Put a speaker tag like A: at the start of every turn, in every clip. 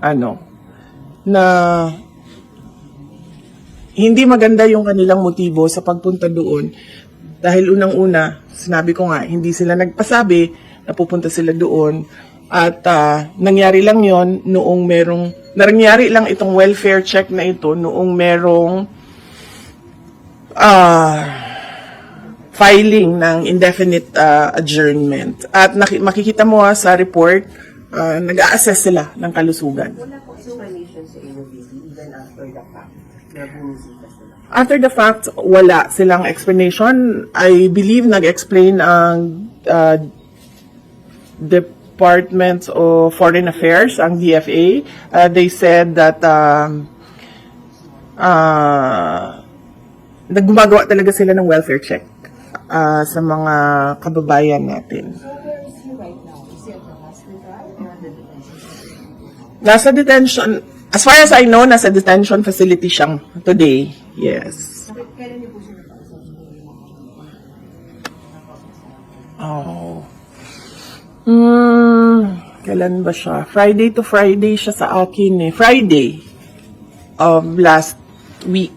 A: ano, na hindi maganda yung kanilang motibo sa pagpunta doon. Dahil unang-una, sinabi ko nga, hindi sila nagpasabi na pupunta sila doon. At ah, nangyari lang yon noong merong, nangyari lang itong welfare check na ito noong merong ah, filing ng indefinite ah, adjournment. At naki- makikita mo ah, sa report, ah, nag-a-assess sila ng kalusugan.
B: Wala po explanation sa Vicky, even after the fact na bumisita sila.
A: After the fact, wala silang explanation. I believe nag-explain ang uh, Department of Foreign Affairs, ang DFA. Uh, they said that um, uh, naggumagawa talaga sila ng welfare check uh, sa mga kababayan natin.
C: So
A: Nasa detention, as far as I know, nasa detention facility siyang today. Yes. Oh. Hmm, kailan ba siya? Friday to Friday siya sa akin eh. Friday of last week.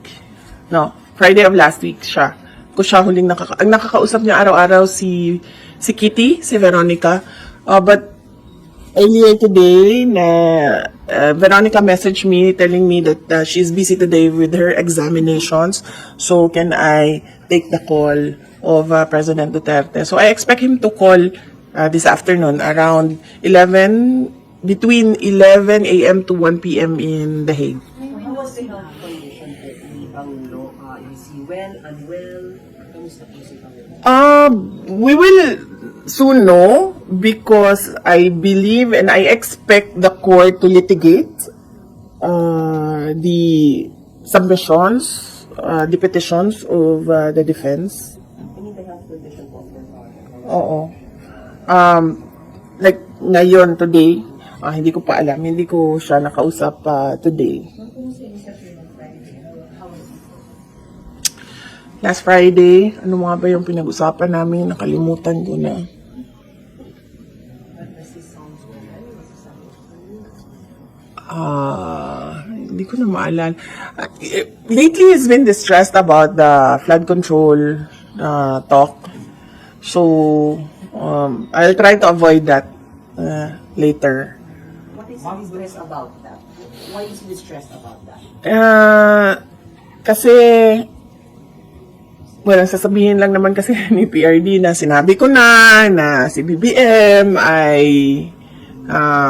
A: No, Friday of last week siya. Ko siya huling nakaka ang nakakausap niya araw-araw si si Kitty, si Veronica. Uh, but earlier today na uh, Veronica messaged me telling me that uh, she's busy today with her examinations. So can I take the call of uh, President Duterte? So I expect him to call uh, this afternoon around 11 between 11 a.m. to 1 p.m. in The Hague.
B: How was the health condition ni Pangulo? Uh, is he well, unwell? Kamusta po si Pangulo?
A: Uh, we will soon know because I believe and I expect the court to litigate uh, the submissions, uh, the petitions of uh, the defense. Oo. Um, like ngayon, today, ah, hindi ko pa alam, hindi ko siya nakausap pa today. Last Friday, ano mga ba yung pinag-usapan namin? Nakalimutan ko na. Ah, hindi ko na maalala. Eh, lately, he's been distressed about the flood control uh, talk. So, um, I'll try to avoid that uh, later.
B: What is he distressed about that? Why is he distressed about that?
A: Ah, kasi, well, ang sasabihin lang naman kasi ni PRD na sinabi ko na na si BBM ay ah,